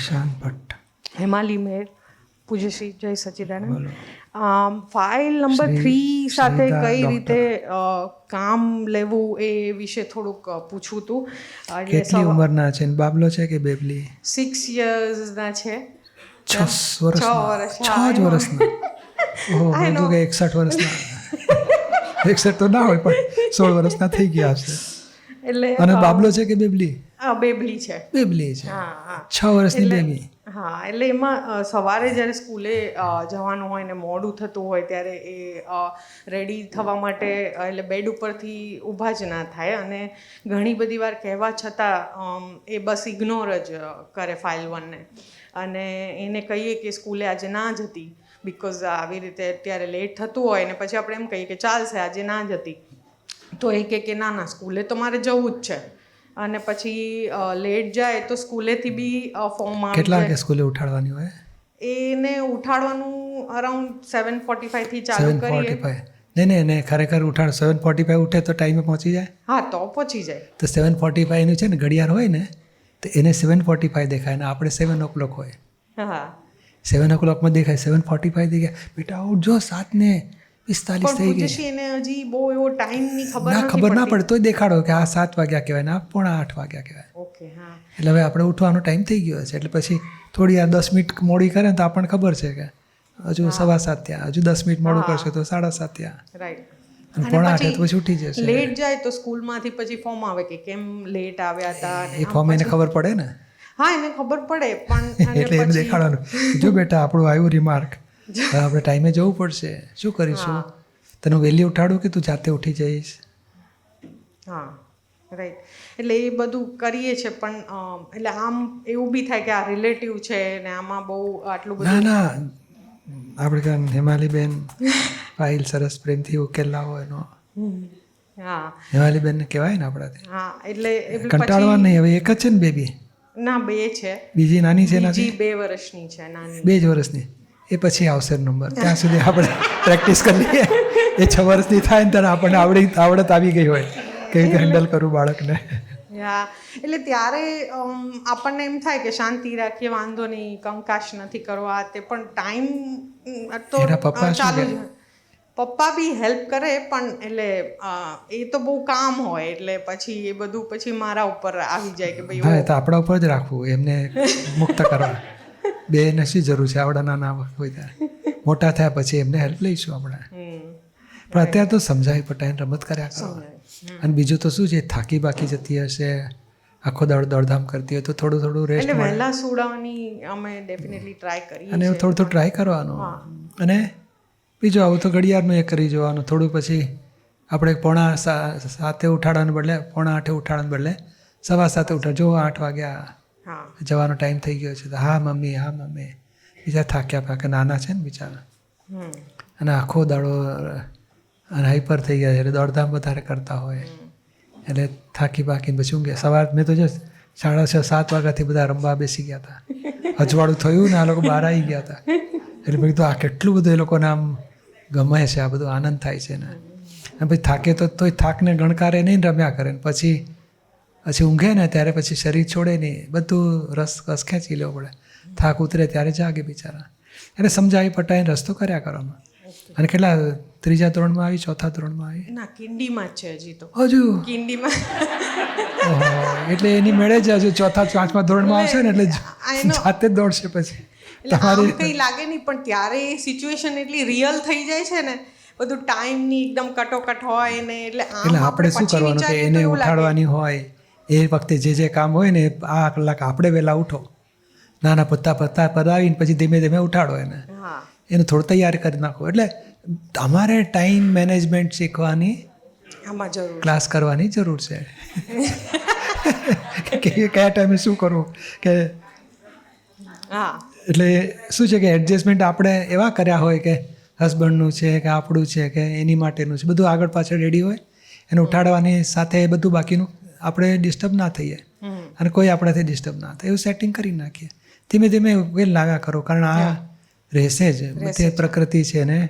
ઈશાન ભટ્ટ. હેમાલી મેર પૂજ્યશ્રી જય સચિદાનંદ. File number three સાથે કઈ રીતે કામ લેવું એ વિશે થોડુંક પૂછવું હતું એટલે કેટલી ઉંમરના છે બાબલો છે કે બેબલી? સિક્સ યર્સના છે. છ વર્ષ, છ જ વર્ષના. ઓહો કે એકસઠ વર્ષના. એકસઠ તો ના હોય પણ સોળ વર્ષના થઈ ગયા છે એટલે અને બાબલો છે કે બેબલી? આ બેબલી છે. બેબલી છે. હા હા. છ વર્ષની બેબી. હા એટલે એમાં સવારે જ્યારે સ્કૂલે જવાનું હોય ને મોડું થતું હોય ત્યારે એ રેડી થવા માટે એટલે બેડ ઉપરથી ઊભા જ ના થાય. અને ઘણી બધી વાર કહેવા છતાં એ બસ ઇગ્નોર જ કરે ફાઇલ વનને અને એને કહીએ કે સ્કૂલે આજે ના જતી બિકોઝ આવી રીતે અત્યારે લેટ થતું હોય ને પછી આપણે એમ કહીએ કે ચાલશે આજે ના જતી તો એ કહે કે ના ના સ્કૂલે તો મારે જવું જ છે. અને પછી લેટ જાય તો સ્કૂલેથી બી ફોર્મ આવે કેટલા વાગે સ્કૂલે ઉઠાડવાની હોય? એને ઉઠાડવાનું અરાઉન્ડ સેવન ફોર્ટી ફાઈવથી ચાલુ કરીએ. નહીં નહીં નહીં એને ખરેખર ઉઠાડ સેવન ફોર્ટી ફાઈવ ઉઠે તો ટાઈમે પહોંચી જાય? હા તો પહોંચી જાય. તો સેવન ફોર્ટી ફાઈવનું છે ને ઘડિયાળ હોય ને તો એને સેવન ફોર્ટી ફાઈવ દેખાય ને આપણે સેવન ઓ ક્લોક હોય. હા. સેવન ઓ ક્લોકમાં દેખાય સેવન ફોર્ટી ફાઈવ દેખાય બેટા જો સાત ને પિસ્તાલીસ થઈ ગઈ. છે એને હજી બહુ એવો ટાઈમની ખબર ના ખબર ના પડે તોય દેખાડો કે આ સાત વાગ્યા કહેવાય ને આ પોણા આઠ વાગ્યા કહેવાય. ઓકે હા. એટલે હવે આપણે ઉઠવાનો ટાઈમ થઈ ગયો છે એટલે પછી થોડી આ દસ મિનિટ મોડી કરે ને તો આપણને ખબર છે કે હજુ સવા સાત થયા હજુ દસ મિનિટ મોડું કરશે તો સાડા સાત થયા. રાઈટ અને પોણા આઠે તો પછી ઉઠી જશે. લેટ જાય તો સ્કૂલમાંથી પછી ફોર્મ આવે કે કેમ લેટ આવ્યા હતા એ ફોર્મ એને ખબર પડે ને? હા એને ખબર પડે પણ એટલે એમ દેખાડવાનું. જો બેટા આપણું આવ્યું રિમાર્ક આપણે ટાઈમે જવું પડશે. શું કરીશું? તને વહેલી ઉઠાડું કે તું જાતે ઉઠી જઈશ? હા રાઈટ એટલે એ બધું કરીએ છે પણ એટલે આમ એવું બી થાય કે આ રિલેટિવ છે ને આમાં બહુ આટલું બધું ના ના. આપણે કાં હેમાલીબેન ફાઇલ સરસ પ્રેમથી ઉકેલ હોય એનો. હા. હેમાલીબેનને કહેવાય ને આપણાથી. હા એટલે એટલે કંટાળવા નહીં હવે એક જ છે ને બેબી. ના બે છે. બીજી નાની છે બીજી બે વર્ષની છે નાની. બે જ વર્ષની. એ પછી આવશે નંબર ત્યાં સુધી આપણે પ્રેક્ટિસ કરી લઈએ. એ છ વર્ષની થાય ને ત્યારે આપણને આવડી આવડત આવી ગઈ હોય કેવી રીતે હેન્ડલ કરું બાળકને. હા. એટલે ત્યારે આપણને એમ થાય કે શાંતિ રાખીએ વાંધો નહીં કંકાશ નથી કરવા. તે પણ ટાઈમ તો પપ્પા ચાલુ જ પપ્પા બી હેલ્પ કરે પણ એટલે એ તો બહુ કામ હોય. એટલે પછી એ બધું પછી મારા ઉપર આવી જાય કે ભાઈ હા તો આપણા ઉપર જ રાખવું. એમને મુક્ત કરવા. બે શી જરૂર છે આવડા નાના હોય ત્યારે. મોટા થયા પછી એમને હેલ્પ લઈશું આપણે પણ અત્યારે તો સમજાવી પટાઈને રમત કર્યા કરો. અને બીજું તો શું છે થાકી બાકી જતી હશે આખો દાડો દોડધામ કરતી હોય તો થોડું થોડું રેસ્ટ એટલે વહેલા સુડાવવાની અમે ડેફિનેટલી ટ્રાય કરીએ અને થોડું થોડું ટ્રાય કરવાનું. અને બીજું આવું તો ઘડિયાળનું એ કરી જોવાનું. થોડું પછી આપણે પોણા સાતે ઉઠાડવાને બદલે પોણા આઠે ઉઠાડવાને બદલે સવા સાતે ઉઠાડ જો આઠ વાગ્યા જવાનો ટાઈમ થઈ ગયો છે તો હા મમ્મી હા મમ્મી. બીજા થાક્યા પાકે નાના છે ને બિચારા. અને આખો દાડો અને હાઈપર થઈ ગયા છે એટલે દોડધામ વધારે કરતા હોય. એટલે થાકી પાકીને પછી ઊંઘે સવાર મેં તો જો સાડા છ સાત વાગ્યાથી બધા રમવા બેસી ગયા હતા અજવાળું થયું ને આ લોકો બહાર આવી ગયા હતા એટલે પછી તો આ કેટલું બધું એ લોકોને આમ ગમે છે આ બધું આનંદ થાય છે ને. અને પછી થાકે તો તોય થાકને ગણકારે નહીં રમ્યા કરે ને પછી પછી ઊંઘે ને ત્યારે પછી શરીર છોડે નહીં. બધું રસ રસ ખેંચી લેવો પડે. થાક ઉતરે ત્યારે જાગે બિચારા. એટલે સમજાવી પટાઈને રસ્તો કર્યા કરવાનો અને કેટલા? ત્રીજા ધોરણમાં આવી ચોથા ધોરણમાં આવી? ના કિંડીમાં છે હજી તો. હજુ? કિંડીમાં. એટલે એની મેળે જ હજુ ચોથા પાંચમા ધોરણમાં આવશે ને એટલે જાતે જ દોડશે પછી. તમારે કંઈ લાગે નહીં પણ ત્યારે એ સિચ્યુએશન એટલી રિયલ થઈ જાય છે ને બધું ટાઈમની એકદમ કટોકટ હોય ને એટલે એટલે આપણે શું કરવાનું કે એને ઉઠાડવાની હોય એ વખતે જે જે કામ હોય ને આ કલાક આપણે વહેલા ઉઠો. નાના પત્તા પત્તા પદાવીને પછી ધીમે ધીમે ઉઠાડો એને. એને થોડું તૈયાર કરી નાખો. એટલે તમારે ટાઈમ મેનેજમેન્ટ શીખવાની ક્લાસ કરવાની જરૂર છે. કે કયા ટાઈમે શું કરવું? કે હા. એટલે શું છે કે એડજસ્ટમેન્ટ આપણે એવા કર્યા હોય કે હસબન્ડનું છે કે આપણું છે કે એની માટેનું છે બધું આગળ પાછળ રેડી હોય. એને ઉઠાડવાની સાથે બધું બાકીનું આપણે ડિસ્ટર્બ ના થઈએ. અને કોઈ આપણાથી ડિસ્ટર્બ ના થાય. એવું સેટિંગ કરી નાખીએ. ધીમે ધીમે ઉકેલ લાવ્યા કરો. કારણ આ રહેશે જ. તે પ્રકૃતિ છે ને.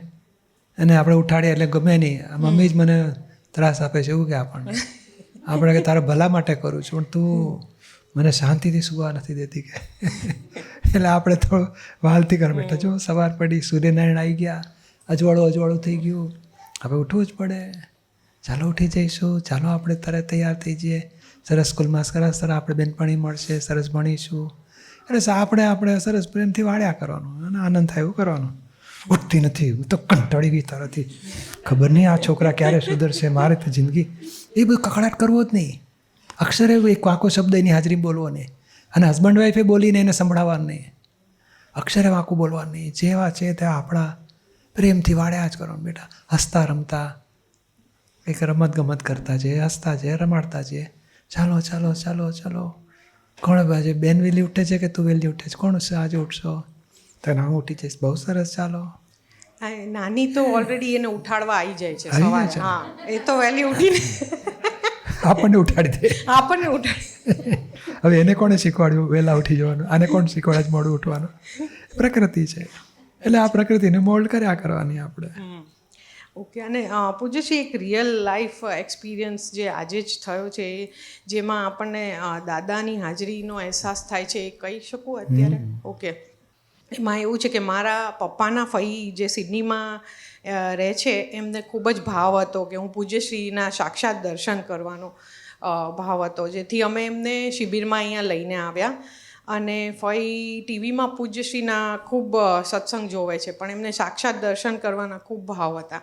અને આપણે ઉઠાડીએ એટલે ગમે નહીં. મમ્મી જ મને ત્રાસ આપે છે એવું કે આપણને. આપણે કે તારા ભલા માટે કરું છું. પણ તું મને શાંતિથી સુવા નથી દેતી કે. એટલે આપણે થોડું વાલથી કર બેઠા જો સવાર પડી સૂર્યનારાયણ આવી ગયા. અજવાળું અજવાળું થઈ ગયું. હવે ઉઠવું જ પડે. ચાલો ઉઠી જઈશું. ચાલો આપણે તરત તૈયાર થઈ જઈએ. સરસ સ્કૂલમાં સરસ સરસ આપણે બેનપણી મળશે, સરસ ભણીશું. એટલે આપણે આપણે સરસ પ્રેમથી વાળ્યા કરવાનું અને આનંદ થાય એવું કરવાનું. ઉઠતી નથી, હું તો કંટાળી ગઈ તારાથી. ખબર નહીં આ છોકરા ક્યારે સુધરશે, મારે તો જિંદગી. એ બધું કકડાટ કરવો જ નહીં. અક્ષરે એક વાંકો શબ્દ એની હાજરી બોલવો નહીં. અને હસબન્ડ વાઈફે બોલીને એને સંભળાવવાનું નહીં. અક્ષરે વાંકું બોલવાનું નહીં. જેવા છે તે આપણા પ્રેમથી વાળ્યા જ કરવાનું બેટા. હસતા રમતા. કંઈક રમત ગમત કરતા છે હસતા છે રમાડતા છે ચાલો ચાલો ચાલો ચાલો. કોણ બાજુ બેન વહેલી ઉઠે છે કે તું વહેલી ઉઠે છે? કોણ છે આજે ઉઠશો? તને હું ઉઠી જઈશ? બહુ સરસ ચાલો. નાની તો ઓલરેડી એને ઉઠાડવા આવી જાય છે સવારે. હા એ તો વહેલી ઉઠીને. આપણને ઉઠાડી દે. આપણને ઉઠાડી હવે એને કોણે શીખવાડ્યું? વહેલા ઉઠી જવાનું. આને કોણ શીખવાડે મોડું ઉઠવાનું. પ્રકૃતિ છે. એટલે આ પ્રકૃતિને મોલ્ડ કર્યા કરવાની આપણે. ઓકે અને પૂજ્યશ્રી એક રિયલ લાઈફ એક્સપિરિયન્સ જે આજે જ થયો છે એ જેમાં આપણને દાદાની હાજરીનો અહેસાસ થાય છે એ કહી શકું અત્યારે? ઓકે. એમાં એવું છે કે મારા પપ્પાના ફઈ જે સિડનીમાં રહે છે એમને ખૂબ જ ભાવ હતો કે હું પૂજ્યશ્રીના સાક્ષાત દર્શન કરવાનો ભાવ હતો. જેથી અમે એમને શિબિરમાં અહીંયા લઈને આવ્યા. અને ફઈ ટીવીમાં પૂજ્યશ્રીના ખૂબ સત્સંગ જોવે છે. પણ એમને સાક્ષાત દર્શન કરવાના ખૂબ ભાવ હતા.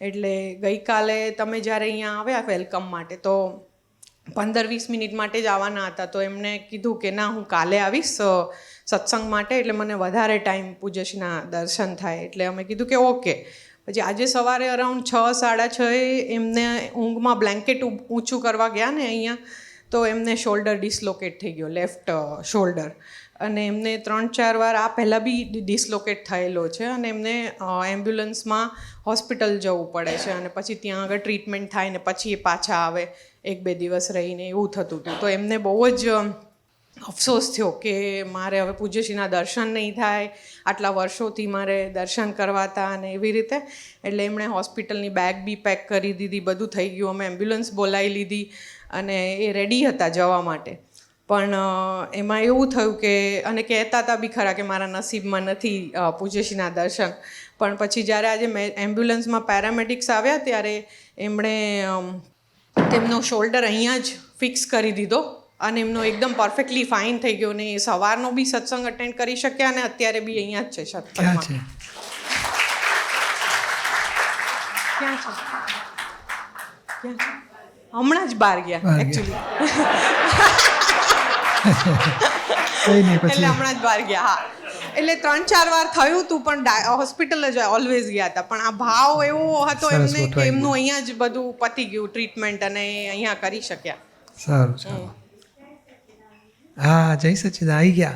એટલે ગઈકાલે તમે જ્યારે અહીંયા આવ્યા વેલકમ માટે, તો પંદર વીસ મિનિટ માટે જ આવવાના હતા. તો એમણે કીધું કે, ના, હું કાલે આવીશ સત્સંગ માટે. એટલે મને વધારે ટાઈમ પૂજ્યશ્રીના દર્શન થાય. એટલે અમે કીધું કે, ઓકે. પછી આજે સવારે અરાઉન્ડ છ, સાડા છ એમને ઊંઘમાં બ્લેન્કેટ ઊંચું કરવા ગયા ને અહીંયા. તો એમને શોલ્ડર ડિસલોકેટ થઈ ગયો લેફ્ટ શોલ્ડર અને એમને ત્રણ ચાર વાર આ પહેલાં બી ડિસલોકેટ થયેલો છે અને એમને એમ્બ્યુલન્સમાં હોસ્પિટલ જવું પડે છે અને પછી ત્યાં આગળ ટ્રીટમેન્ટ થાય ને પછી એ પાછા આવે, એક બે દિવસ રહીને એવું થતું હતું. તો એમને બહુ જ અફસોસ થયો કે મારે હવે પૂજ્યશ્રીના દર્શન નહીં થાય. આટલા વર્ષોથી મારે દર્શન કરવાતા અને એવી રીતે એટલે એમણે હોસ્પિટલની બેગ બી પેક કરી દીધી, બધું થઈ ગયું. અમે એમ્બ્યુલન્સ બોલાવી લીધી અને એ રેડી હતા જવા માટે. પણ એમાં એવું થયું કે, અને કહેતા હતા બી ખરા કે મારા નસીબમાં નથી પૂજ્યશ્રીના દર્શન. પણ પછી જ્યારે આજે મેં, એમ્બ્યુલન્સમાં પેરામેડિક્સ આવ્યા ત્યારે એમણે તેમનો શોલ્ડર અહીંયા જ ફિક્સ કરી દીધો. અને એમનો એકદમ પરફેક્ટલી ફાઇન થઈ ગયો ને એ સવારનો બી સત્સંગ અટેન્ડ કરી શક્યા અને અત્યારે બી અહીંયા જ છે સત્સંગમાં ક્યાં છે? ક્યાં છે? હમણાં જ બહાર ગયા એકચ્યુઅલી એટલે હમણાં જ બહાર ગયા હા. એટલે ત્રણ ચાર વાર થયું હતું પણ હોસ્પિટલ જ ઓલવેઝ ગયા હતા. પણ આ ભાવ એવો હતો એમને કે એમનું અહીંયા જ બધું પતી ગયું ટ્રીટમેન્ટ અને અહીંયા કરી શક્યા. સારું સારું. હા, જય સચિદ આવી ગયા.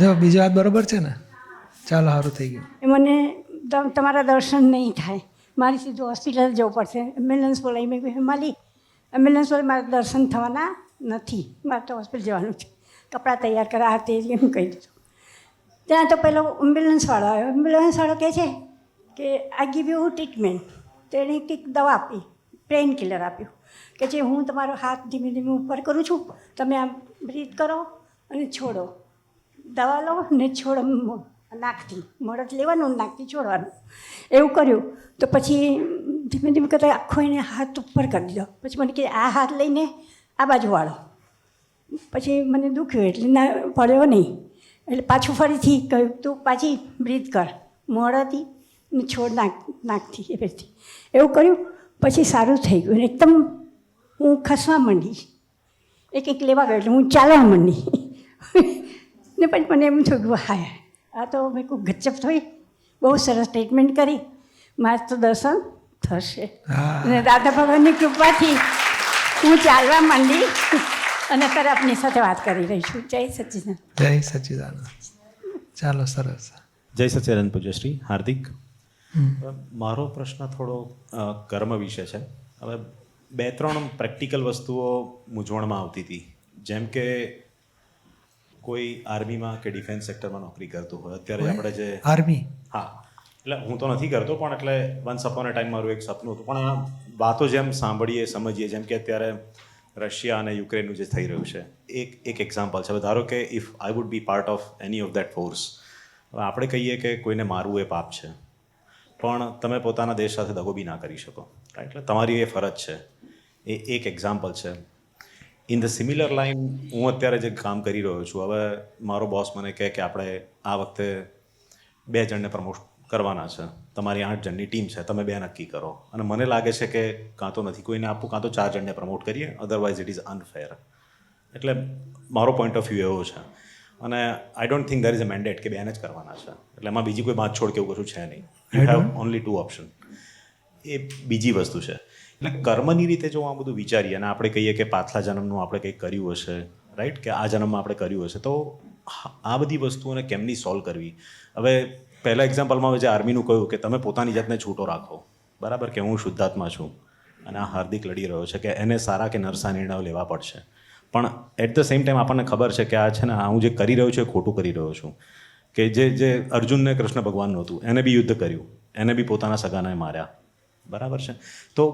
જો, બીજી વાત બરોબર છે ને? ચાલો સારું થઈ ગયું. મને તમ- તમારા દર્શન નહીં થાય. મારે સીધું હોસ્પિટલ જવું પડશે. એમ્બ્યુલન્સ બોલાવી. મેં કહ્યું માલી એમ્બ્યુલન્સ બોલે મારે દર્શન થવાના નથી. મારે તો હોસ્પિટલ જવાનું છે. કપડાં તૈયાર કરા તે એમ કહી દીધું. ત્યાં તો પહેલો એમ્બ્યુલન્સવાળો આવ્યો. એમ્બ્યુલન્સવાળો કહે છે કે આ ગીવ યુ ટ્રીટમેન્ટ તો એણે કંઈક દવા આપી. પેઇન કિલર આપ્યું. કે જે હું તમારો હાથ ધીમે ધીમે ઉપર કરું છું, તમે આમ બ્રીથ કરો અને છોડો. દવા લો ને છોડો નાકથી મળત લેવાનું નાકથી છોડવાનું. એવું કર્યું. તો પછી ધીમે ધીમે કરતાં આખો એને હાથ ઉપર કરી દીધો. પછી મને કે આ હાથ લઈને આ બાજુ વાળો. પછી મને દુખ્યું એટલે ના, પડ્યો નહીં. એટલે પાછું ફરીથી કહ્યું, તું પાછી બ્રીથ કર. મોડાથી છોડ નાક નાકથી એ રીતે એવું કર્યું. પછી સારું થઈ ગયું. એકદમ હું ખસવા માંડી. એક એક લેવા ગયો એટલે હું ચાલવા માંડી. ને પછી મને એમ થયું કે હાય આ તો મેં કોઈ ગચપ થઈ. બહુ સરસ ટ્રીટમેન્ટ કરી. મારે તો દર્શન થશે. અને દાદા ભગવાનની કૃપાથી હું ચાલવા માંડી અને અત્યારે આપની સાથે વાત કરી રહી છું. જય સચિદાન જય સચિદાનંદ. ચાલો સરસ. જય સચ્ચિદાનંદ પૂજ્યશ્રી હાર્દિક. મારો પ્રશ્ન થોડો કર્મ વિશે છે. હવે બે ત્રણ પ્રેક્ટિકલ વસ્તુઓ મૂંઝવણમાં આવતી હતી. જેમ કે કોઈ આર્મીમાં કે ડિફેન્સ સેક્ટરમાં નોકરી કરતું હોય. અત્યારે આપણે જે આર્મી? હા. એટલે હું તો નથી કરતો પણ એટલે વન્સ અપોન અ ટાઈમ મારું એક સપનું હતું. પણ આ વાતો જેમ સાંભળીએ સમજીએ જેમ કે અત્યારે રશિયા અને યુક્રેનનું જે થઈ રહ્યું છે એક એક એક્ઝામ્પલ છે. હવે ધારો કે if I would be part of any of that force હવે આપણે કહીએ કે કોઈને મારવું એ પાપ છે. પણ તમે પોતાના દેશ સાથે દગો બી ના કરી શકો. એટલે તમારી એ ફરજ છે. એ એક એક્ઝામ્પલ છે. ઇન ધ સિમિલર લાઇન હું અત્યારે જે કામ કરી રહ્યો છું હવે મારો બોસ મને કહે કે આપણે આ વખતે બે જણને પ્રમોટ કરવાના છે. તમારી આઠ જણની ટીમ છે તમે બે નક્કી કરો. અને મને લાગે છે કે કાં તો નથી કોઈને આપવું કાં તો ચાર જણને પ્રમોટ કરીએ અધરવાઇઝ ઇટ ઇઝ અનફેર એટલે મારો પોઈન્ટ ઓફ વ્યૂ એવો છે. અને I don't think there is a mandate કે બેન જ કરવાના છે. એટલે એમાં બીજી કોઈ બાંધછોડ કે એવું કશું છે નહીં. You have only two option એ બીજી વસ્તુ છે. એટલે કર્મની રીતે જો આ બધું વિચારીએ અને આપણે કહીએ કે પાછલા જન્મનું આપણે કંઈક કર્યું હશે રાઈટ કે આ જન્મમાં આપણે કર્યું હશે, તો આ બધી વસ્તુઓને કેમની સોલ્વ કરવી? હવે પહેલાં એક્ઝામ્પલમાં જે આર્મીનું કહ્યું કે તમે પોતાની જાતને છૂટો રાખો, બરાબર? કે હું શુદ્ધાત્મા છું અને આ હાર્દિક લડી રહ્યો છે કે એને સારા કે નરસા નિર્ણયો લેવા પડશે. પણ એટ ધ સેમ ટાઈમ આપણને ખબર છે કે આ છે ને હું જે કરી રહ્યો છું એ ખોટું કરી રહ્યો છું. કે જે જે અર્જુનને કૃષ્ણ ભગવાનનું હતું, એને બી યુદ્ધ કર્યું, એને બી પોતાના સગાને માર્યા. બરાબર છે? તો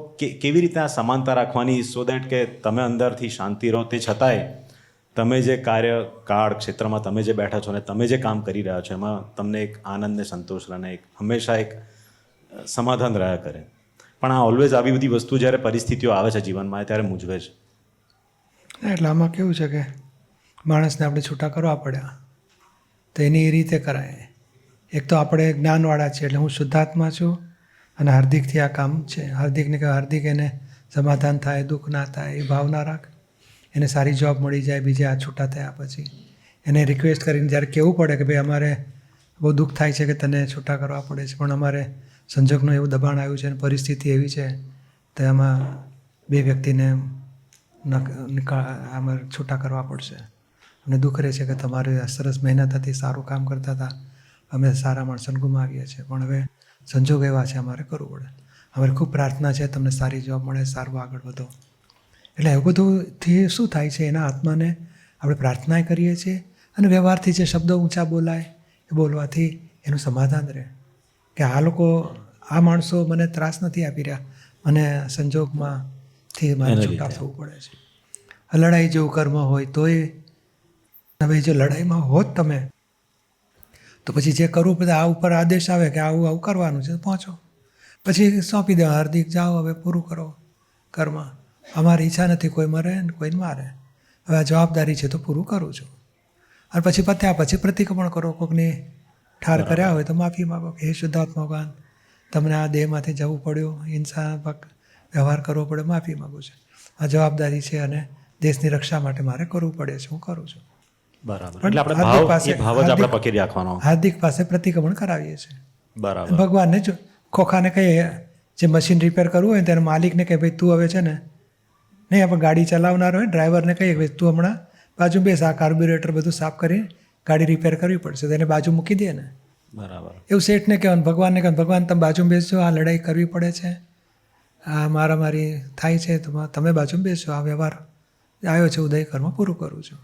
કેવી રીતે આ સમાનતા રાખવાની સો દેટ કે તમે અંદરથી શાંતિ રહો? તે છતાંય તમે જે કાર્યકાળ ક્ષેત્રમાં તમે જે બેઠા છો ને તમે જે કામ કરી રહ્યા છો, એમાં તમને એક આનંદ ને સંતોષ અને એક હંમેશા એક સમાધાન રહ્યા કરે. પણ આ ઓલવેઝ આવી બધી વસ્તુ જ્યારે પરિસ્થિતિઓ આવે છે જીવનમાં ત્યારે મૂંઝવે છે. એટલે આમાં કેવું છે કે માણસને આપણે છૂટા કરવા પડ્યા. તો એની એ રીતે કરાય. એક તો આપણે જ્ઞાનવાળા છીએ, એટલે હું શુદ્ધાત્મા છું અને હાર્દિકથી આ કામ છે. હાર્દિકને કે હાર્દિક, એને સમાધાન થાય, દુઃખ ના થાય, એ ભાવના રાખ. એને સારી જોબ મળી જાય, બીજે આ છૂટા થયા પછી. એને રિક્વેસ્ટ કરીને જ્યારે કહેવું પડે કે ભાઈ, અમારે બહુ દુઃખ થાય છે કે તને છૂટા કરવા પડે છે, પણ અમારે સંજોગનું એવું દબાણ આવ્યું છે અને પરિસ્થિતિ એવી છે, તો એમાં બે વ્યક્તિને આમાં છૂટા કરવા પડશે. અને દુઃખ રહે છે કે તમારે સરસ મહેનત હતી, સારું કામ કરતા હતા. અમે સારા માણસોને ગુમાવીએ છીએ. પણ હવે સંજોગ એવા છે અમારે કરવું પડે. અમારે ખૂબ પ્રાર્થના છે તમને સારી જોબ મળે સારું આગળ વધો. એટલે એવું બધુંથી શું થાય છે એના આત્માને આપણે પ્રાર્થના કરીએ છીએ અને વ્યવહારથી જે શબ્દો ઊંચા બોલાય એ બોલવાથી એનું સમાધાન રહે. કે આ લોકો આ માણસો મને ત્રાસ નથી આપી રહ્યા. મને સંજોગમાં થી મારે છૂટા થવું પડે છે. લડાઈ જેવું કર્મ હોય તોય હવે જો લડાઈમાં હોત તમે તો પછી જે કરવું બધા આ ઉપર આદેશ આવે કે આવું આવું કરવાનું છે પહોંચો. પછી સોંપી દો હાર્દિક જાઓ હવે પૂરું કરો કર્મ અમારી ઈચ્છા નથી કોઈ મરે ને કોઈને મારે. હવે આ જવાબદારી છે તો પૂરું કરું છું. અને પછી પત્યા પછી પ્રતિક્રમણ કરો કોકની ઠાર કર્યા હોય તો માફી માગો કે હે શુદ્ધાત્મા ભગવાન તમને આ દેહમાંથી જવું પડ્યું હિંસાત્મક વ્યવહાર કરવો પડે માફી માગું છું. આ જવાબદારી છે અને દેશની રક્ષા માટે મારે કરવું પડે છે હું કરું છું. બરાબર. એટલે આપણે હાર્દિક ભાવ પાસે- ભાવ જ આપણે પકડી રાખવાનો. હાર્દિક પાસે પ્રતિક્રમણ કરાવીએ છીએ. બરાબર. ભગવાનને જો ખોખાને કહીએ જે મશીન રિપેર કરવું હોય ત્યારે માલિકને કહે ભાઈ તું હવે છે ને નહીં આપણે ગાડી ચલાવનાર હોય ડ્રાઈવરને કહીએ ભાઈ તું હમણાં બાજુ બેસ આ કાર્બ્યુરેટર બધું સાફ કરી ગાડી રિપેર કરવી પડશે તેને બાજુ મૂકી દે ને. બરાબર. એવું શેઠને કહેવાનું ભગવાનને કહેવાનું ભગવાન તમે બાજુ બેસજો આ લડાઈ કરવી પડે છે. આ મારામારી થાય છે તો તમે બાજુમાં બેસજો આ વ્યવહાર આવ્યો છે ઉદય કર્મ પૂરું કરું છું.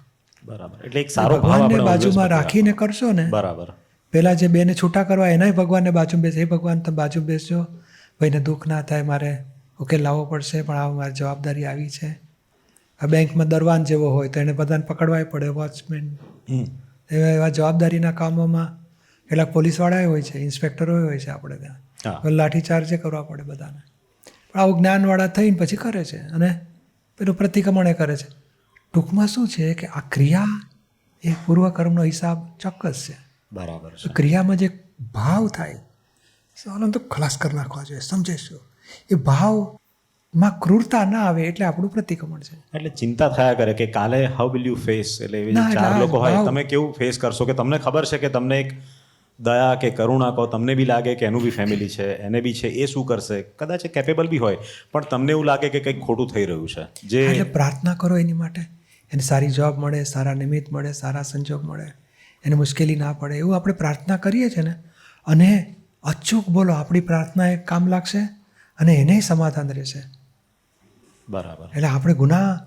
બરાબર. એટલે એક સારો ભગવાનને બાજુમાં રાખીને કરશો ને બરાબર. પહેલાં જે બેને છૂટા કરવા એનાય ભગવાનને બાજુ બેસે. એ ભગવાન તમે બાજુ બેસજો. ભાઈને દુઃખ ના થાય મારે ઉકેલ લાવવો પડશે પણ આ મારી જવાબદારી આવી છે. આ બેંકમાં દરવાન જેવો હોય તો એને બધાને પકડવાય પડે વોચમેન. એવા એવા જવાબદારીના કામોમાં કેટલાક પોલીસવાળાએ હોય છે ઇન્સ્પેક્ટરો હોય છે આપણે. ત્યાં. લાઠીચાર્જે કરવા પડે બધાને. પણ આવું જ્ઞાનવાળા થઈને પછી કરે છે અને પેલું પ્રતિક્રમણ એ કરે છે. ટૂંકમાં શું છે કે આ ક્રિયા એ પૂર્વકર્મનો હિસાબ ચોક્કસ છે. બરાબર છે. ક્રિયામાં જે ભાવ થાય સવાલ તો ખલાસ કરી નાખવા જોઈએ સમજાઈશું એ ભાવમાં ક્રૂરતા ના આવે એટલે આપણું પ્રતિક્રમણ છે. એટલે ચિંતા થયા કરે કે કાલે હાઉ વિલ યુ ફેસ એટલે એવી ચાર લોકો હોય તમે કેવું ફેસ કરશો? કે તમને ખબર છે કે તમને એક દયા કે કરુણા કહો તમને બી લાગે કે એનું બી ફેમિલી છે એને બી છે એ શું કરશે? કદાચ એ કેપેબલ બી હોય પણ તમને એવું લાગે કે કંઈક ખોટું થઈ રહ્યું છે. જે પ્રાર્થના કરો એની માટે. એને સારી જોબ મળે સારા નિમિત્ત મળે સારા સંજોગ મળે એને મુશ્કેલી ના પડે એવું આપણે પ્રાર્થના કરીએ છીએ ને. અને અચૂક બોલો આપણી પ્રાર્થના એ કામ લાગશે અને એને સમાધાન રહેશે. બરાબર. એટલે આપણે ગુના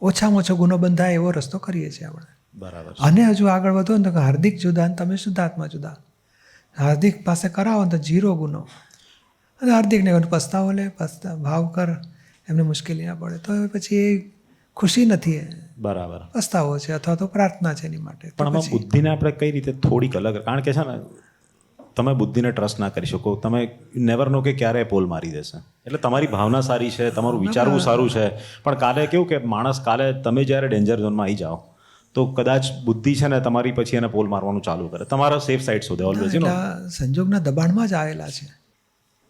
ઓછામાં ઓછો ગુનો બંધાય એવો રસ્તો કરીએ છીએ આપણે. બરાબર અને હજુ આગળ વધો ને તો હાર્દિક જુદા અને તમે શુદ્ધાત્મા જુદા. હાર્દિક પાસે કરાવો ને તો જીરો ગુનો. અને હાર્દિકને પસ્તાવો લે પસ્તા ભાવ કર એમને મુશ્કેલી ના પડે. તો પછી એ ખુશી નથી એ. બરાબર. પસ્તાવો છે અથવા તો પ્રાર્થના છે એની માટે. પણ આમાં બુદ્ધિને આપણે કઈ રીતે થોડીક અલગ કારણ કે છે ને તમે બુદ્ધિને ટ્રસ્ટ ના કરી શકો. તમે નેવર નો કે ક્યારે પોલ મારી દેશે. એટલે તમારી ભાવના સારી છે તમારું વિચારવું સારું છે. પણ કાલે કેવું કે માણસ કાલે તમે જ્યારે ડેન્જર ઝોનમાં આવી જાઓ તો કદાચ બુદ્ધિ છે ને તમારી પછી એને પોલ મારવાનું ચાલુ કરે. તમારા સેફ સાઈડ શોધે ઓલવેઝ સંજોગના દબાણમાં જ આવેલા છે.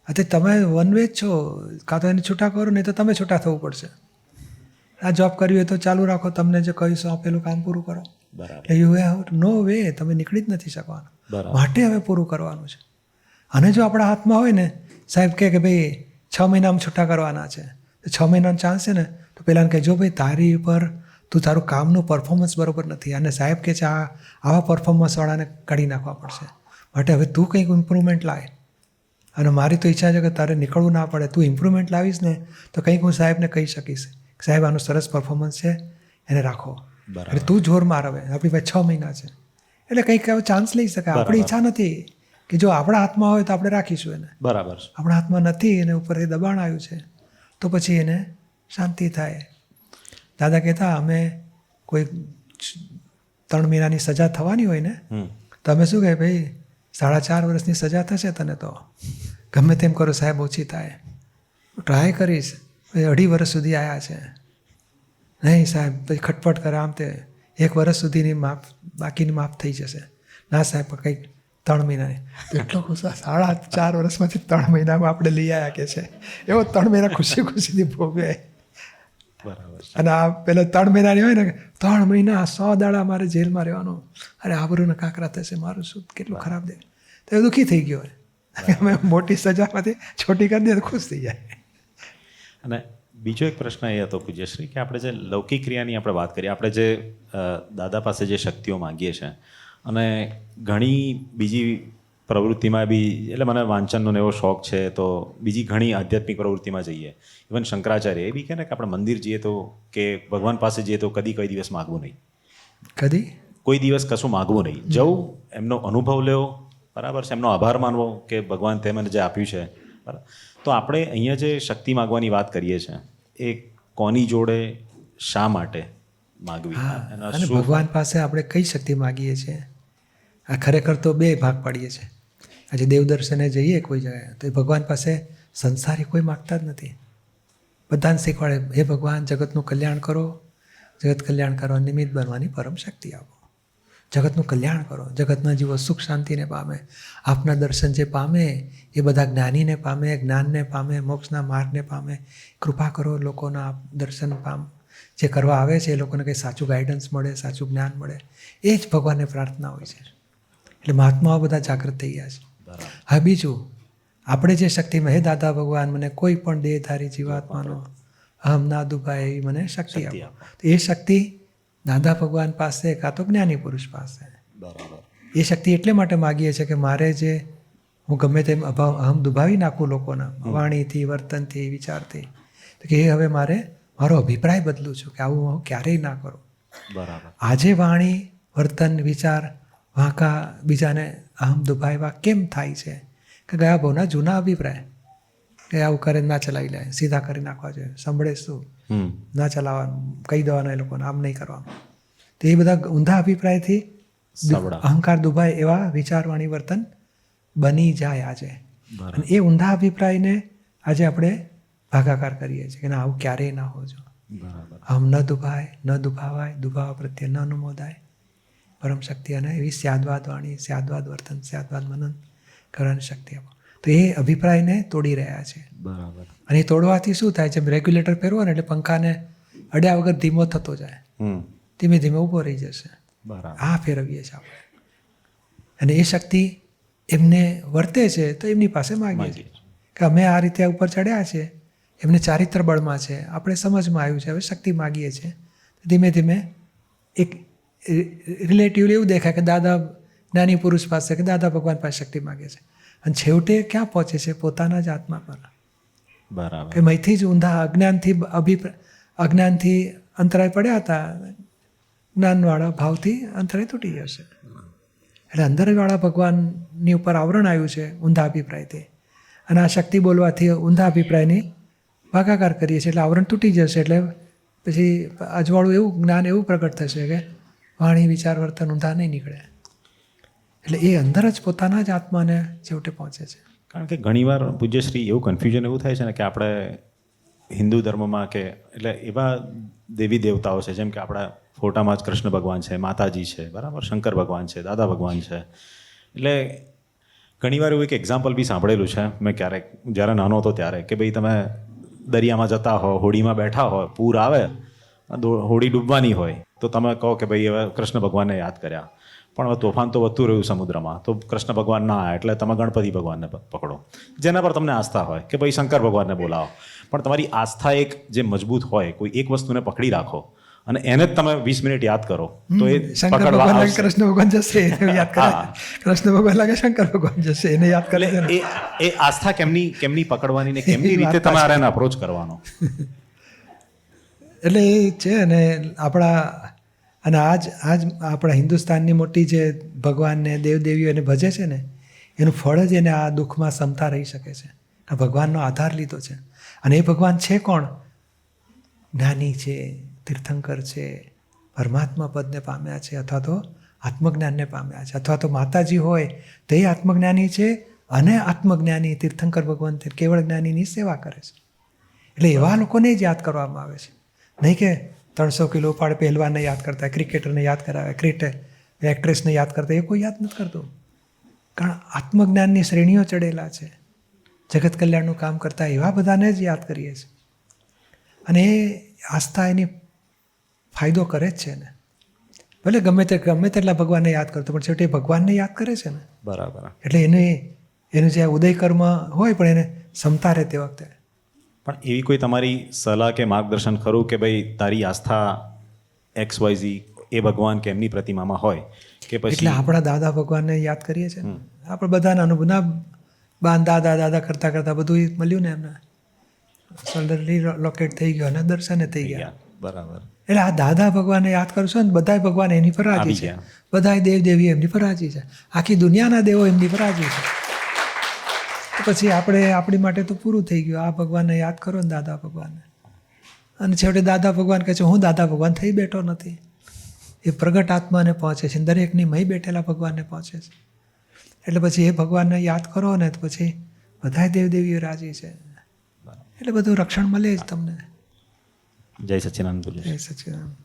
અત્યારે તમે વન વે છો. કાં તો એને છૂટા કરો નહીં તો તમે છૂટા થવું પડશે. આ જોબ કરવી હોય તો ચાલુ રાખો તમને જે કહીશું આપેલું કામ પૂરું કરો. બરાબર. એટલે યુ હેવ નો વે તમે નીકળી જ નથી શકવાના. માટે હવે પૂરું કરવાનું છે. અને જો આપણા હાથમાં હોય ને સાહેબ કહે કે ભાઈ છ મહિનામાં છૂટા કરવાના છે. તો છ મહિનાનો ચાન્સ છે ને તો પહેલાં કહે જો ભાઈ તારી ઉપર તું તારું કામનું પરફોર્મન્સ બરોબર નથી. અને સાહેબ કે છે આ આવા પરફોર્મન્સવાળાને કાઢી નાખવા પડશે. માટે હવે તું કંઈક ઇમ્પ્રુવમેન્ટ લાવે અને મારી તો ઈચ્છા છે કે તારે નીકળવું ના પડે. તું ઇમ્પ્રુવમેન્ટ લાવીશ ને તો કંઈક હું સાહેબને કહી શકીશ. સાહેબ આનું સરસ પરફોર્મન્સ છે એને રાખો. એટલે તું જોર માર હવે આપણી પાસે છ મહિના છે. એટલે કંઈક એવો ચાન્સ લઈ શકાય. આપણી ઈચ્છા નથી કે જો આપણા હાથમાં હોય તો આપણે રાખીશું એને. બરાબર આપણા હાથમાં નથી એને ઉપરથી દબાણ આવ્યું છે તો પછી એને શાંતિ થાય. દાદા કહેતા અમે કોઈ ત્રણ મહિનાની સજા થવાની હોય ને તો અમે શું કહે ભાઈ સાડા ચાર વર્ષની સજા થશે તને તો. ગમે તેમ કરો સાહેબ ઓછી થાય. ટ્રાય કરીશ. અઢી વર્ષ સુધી આવ્યા છે. નહીં સાહેબ પછી ખટપટ કરે આમ તે. એક વર્ષ સુધીની માફ બાકીની માફ થઈ જશે. ના સાહેબ કંઈક ત્રણ મહિનાની. એટલો ખુશ સાડા ચાર વર્ષમાંથી ત્રણ મહિનામાં આપણે લઈ આવ્યા કે છે. એવો ત્રણ મહિના ખુશી ખુશીથી ભોગવે બરાબર અને આ પેલો ત્રણ મહિનાની હોય ને ત્રણ મહિના સો દાડા મારે જેલમાં રહેવાનું. અરે આબરૂને કાંકરા થશે મારું શું કેટલું ખરાબ દે. તો એ દુઃખી થઈ ગયો હોય. અમે મોટી સજામાંથી છોટી કરી દે તો ખુશ થઈ જાય. અને બીજો એક પ્રશ્ન એ હતો પૂજ્યશ્રી કે આપણે જે લૌકિક ક્રિયાની આપણે વાત કરીએ આપણે જે દાદા પાસે જે શક્તિઓ માગીએ છીએ અને ઘણી બીજી પ્રવૃત્તિમાં બી એટલે મને વાંચનનો એવો શોખ છે તો બીજી ઘણી આધ્યાત્મિક પ્રવૃત્તિમાં જઈએ. ઇવન શંકરાચાર્ય એ બી કહે ને કે આપણે મંદિર જઈએ તો કે ભગવાન પાસે જઈએ તો કદી કોઈ દિવસ માગવું નહીં. કદી? કોઈ દિવસ કશું માગવું નહીં. જવું એમનો અનુભવ લેવો બરાબર છે એમનો આભાર માનવો કે ભગવાન તે મને જે આપ્યું છે બરાબર. તો આપણે અહીંયા જે શક્તિ માગવાની વાત કરીએ છીએ એ કોની જોડે શા માટે માગવી? અને ભગવાન પાસે આપણે કઈ શક્તિ માગીએ છીએ? આ ખરેખર તો બે ભાગ પાડીએ છીએ. આજે દેવદર્શને જઈએ કોઈ જગ્યાએ તો એ ભગવાન પાસે સંસારી કોઈ માગતા જ નથી. બધાને શીખવાડે હે ભગવાન જગતનું કલ્યાણ કરો. જગત કલ્યાણ કરવા નિમિત્ત બનવાની પરમ શક્તિ આપો. જગતનું કલ્યાણ કરો જગતના જીવો સુખ શાંતિને પામે આપના દર્શન જે પામે એ બધા જ્ઞાનીને પામે જ્ઞાનને પામે મોક્ષના માર્ગને પામે. કૃપા કરો લોકોના આપ દર્શન પામ. જે કરવા આવે છે એ લોકોને કંઈ સાચું ગાઈડન્સ મળે સાચું જ્ઞાન મળે. એ જ ભગવાનને પ્રાર્થના હોય છે. એટલે મહાત્માઓ બધા જાગૃત થઈ ગયા છે. હા હવે બીજું આપણે જે શક્તિમાં હે દાદા ભગવાન મને કોઈ પણ દેહધારી જીવાત્માનો અહમ ના દુભાય એવી મને શક્તિ શક્તિ આપો. તો એ શક્તિ દાદા ભગવાન પાસે કાં તો જ્ઞાની પુરુષ પાસે. બરાબર. એ શક્તિ એટલે માટે માગીએ છીએ કે મારે જે હું ગમે તેમ અભાવ અહમ દુભાવી નાખું લોકોના વાણીથી વર્તનથી વિચારથી તો કે એ હવે મારે મારો અભિપ્રાય બદલું છું કે આવું હું ક્યારેય ના કરું. બરાબર. આજે વાણી વર્તન વિચાર વાંકા બીજાને અહમ દુભાવ્યા કેમ થાય છે? કે ગયા ભાવના જૂના અભિપ્રાય. કે આવું કરે ના ચલાવી લે સીધા કરી નાખવા જોઈએ. સાંભળે શું? ના ચલાવવાનું કહી દેવાના એ લોકોને આમ નહીં કરવાનું. તો એ બધા ઊંધા અભિપ્રાયથી અહંકાર દુભાય એવા વિચારવાણી વર્તન બની જાય આજે. અને એ ઊંધા અભિપ્રાયને આજે આપણે ભાગાકાર કરીએ છીએ કે ના આવું ક્યારેય ના હોજો જોઈએ. આમ ન દુભાય ન દુભાવાય દુભાવા પ્રત્યે ન અનુમોદાય પરમ શક્તિ અને એવી સ્યાદવાદ વાણી સ્યાદવાદ વર્તન સ્યાદવાદ મનન કરવાની શક્તિ આપો. તો એ અભિપ્રાયને તોડી રહ્યા છે. બરાબર. અને એ તોડવાથી શું થાય? જેમ રેગ્યુલેટર પહેરવો ને એટલે પંખાને અડ્યા વગર ધીમો થતો જાય. ધીમે ધીમે ઊભો રહી જશે. બરાબર. આ ફેરવીએ છીએ આપણે. અને એ શક્તિ એમને વર્તે છે તો એમની પાસે માગીએ છીએ. કે અમે આ રીતે ઉપર ચડ્યા છે એમને ચારિત્ર બળમાં છે આપણે સમજમાં આવ્યું છે હવે શક્તિ માગીએ છીએ. ધીમે ધીમે એક રિલેટિવલી એવું દેખાય કે દાદા જ્ઞાની પુરુષ પાસે કે દાદા ભગવાન પાસે શક્તિ માગે છે. અને છેવટે ક્યાં પહોંચે છે? પોતાના જ આત્મા પર. બરાબર. કે જ ઊંધા અજ્ઞાનથી અભિપ્રાય અજ્ઞાનથી અંતરાય પડ્યા હતા. જ્ઞાનવાળા ભાવથી અંતરાય તૂટી જશે એટલે અંદરવાળા ભગવાનની ઉપર આવરણ આવ્યું છે ઊંધા અભિપ્રાયથી. અને આ શક્તિ બોલવાથી ઊંધા અભિપ્રાયની ભાગાકાર કરીએ છીએ. એટલે આવરણ તૂટી જશે એટલે પછી અજવાળું એવું જ્ઞાન એવું પ્રગટ થશે કે વાણી વિચાર વર્તન ઊંધા નહીં નીકળે. એટલે એ અંદર જ પોતાના જ આત્માને છેવટે પહોંચે છે. કારણ કે ઘણીવાર પૂજ્યશ્રી એવું કન્ફ્યુઝન એવું થાય છે ને કે આપણે હિન્દુ ધર્મમાં કે એટલે એવા દેવી દેવતાઓ છે, જેમ કે આપણા ફોટામાં જ કૃષ્ણ ભગવાન છે, માતાજી છે, બરાબર? શંકર ભગવાન છે, દાદા ભગવાન છે. એટલે ઘણીવાર એવું એક એક્ઝામ્પલ બી સાંભળેલું છે મેં ક્યારેક, જ્યારે નાનો હતો ત્યારે, કે ભાઈ તમે દરિયામાં જતા હો, હોડીમાં બેઠા હો, પૂર આવે હોડી ડૂબવાની હોય, તો તમે કહો કે ભાઈ હવે કૃષ્ણ ભગવાનને યાદ કર્યા. પણ હવે તોફાન તો વધતું રહ્યું સમુદ્રમાં. તો કૃષ્ણ ભગવાન ના એટલે તમે ગણપતિ ભગવાનને પકડો. જેના પર તમને આસ્થા હોય કે ભાઈ શંકર ભગવાનને બોલાવો. પણ તમારી આસ્થા એક જે મજબૂત હોય કોઈ એક વસ્તુને પકડી રાખો અને એને જ તમે વીસ મિનિટ યાદ કરો તો એ શંકર ભગવાન લાગે કૃષ્ણ ભગવાન જશે એને યાદ કરે. કૃષ્ણ ભગવાન લાગે શંકર ભગવાન જશે એને યાદ કરે એ એ આસ્થા કેમની કેમની પકડવાની ને કેમની રીતે તમારે એને અપ્રોચ કરવાનો? એટલે એ છે ને આપણા અને આજ આજ આપણા હિન્દુસ્તાનની મોટી જે ભગવાનને દેવદેવીઓને ભજે છે ને, એનું ફળ જ એને આ દુઃખમાં ક્ષમતા રહી શકે છે. આ ભગવાનનો આધાર લીધો છે. અને એ ભગવાન છે કોણ? જ્ઞાની છે, તીર્થંકર છે, પરમાત્મા પદને પામ્યા છે, અથવા તો આત્મજ્ઞાનને પામ્યા છે, અથવા તો માતાજી હોય તે આત્મજ્ઞાની છે અને આત્મજ્ઞાની તીર્થંકર ભગવાન કેવળ જ્ઞાનીની સેવા કરે છે. એટલે એવા લોકોને જ યાદ કરવામાં આવે છે. નહીં કે ત્રણસો કિલો ઉપાડ પહેલવાનને યાદ કરતા ક્રિકેટરને યાદ કરાવે ક્રિકેટ એક્ટ્રેસને યાદ કરતા એ કોઈ યાદ નથી કરતું. કારણ આત્મજ્ઞાનની શ્રેણીઓ ચડેલા છે. જગત કલ્યાણનું કામ કરતા એવા બધાને જ યાદ કરીએ છીએ. અને એ આસ્થા એની ફાયદો કરે જ છે ને. ભલે ગમે તે ગમે તેટલા ભગવાનને યાદ કરતો પણ છેવટે એ ભગવાનને યાદ કરે છે ને. બરાબર. એટલે એને એનું જે ઉદય કર્મ હોય પણ એને ક્ષમતા રહે તે વખતે. પણ એવી કોઈ તમારી સલાહ કે માર્ગદર્શન ખરું કે ભાઈ તારી આસ્થા એક્સ વાય ઝી એ ભગવાન કે એમની પ્રતિમામાં હોય કે એટલે પછી આપણા દાદા ભગવાનને યાદ કરીએ છીએ ને? આપણે બધાના અનુભવ ના બાન દાદા દાદા કરતાં કરતાં બધું મળ્યું ને એમને? સોલ્ડરલી લોકેટ થઈ ગયો અને દર્શને થઈ ગયા. બરાબર. એટલે આ દાદા ભગવાનને યાદ કરશો ને બધાય ભગવાન એની પર રાજી છે. બધા બધાય દેવ દેવી એમની પર રાજી છે. આખી દુનિયાના દેવો એમની પર રાજી છે. પછી આપણે આપણી માટે તો પૂરું થઈ ગયું. આ ભગવાનને યાદ કરો ને દાદા ભગવાનને. અને છેવટે દાદા ભગવાન કહે છે હું દાદા ભગવાન થઈ બેઠો નથી. એ પ્રગટ આત્માને પહોંચે છે. દરેકની મહી બેઠેલા ભગવાનને પહોંચે છે. એટલે પછી એ ભગવાનને યાદ કરો ને તો પછી બધાય દેવદેવીઓ રાજી છે. એટલે બધું રક્ષણ મળે જ તમને. જય સચ્ચિદાનંદ બોલીએ જય સચિદાનંદ.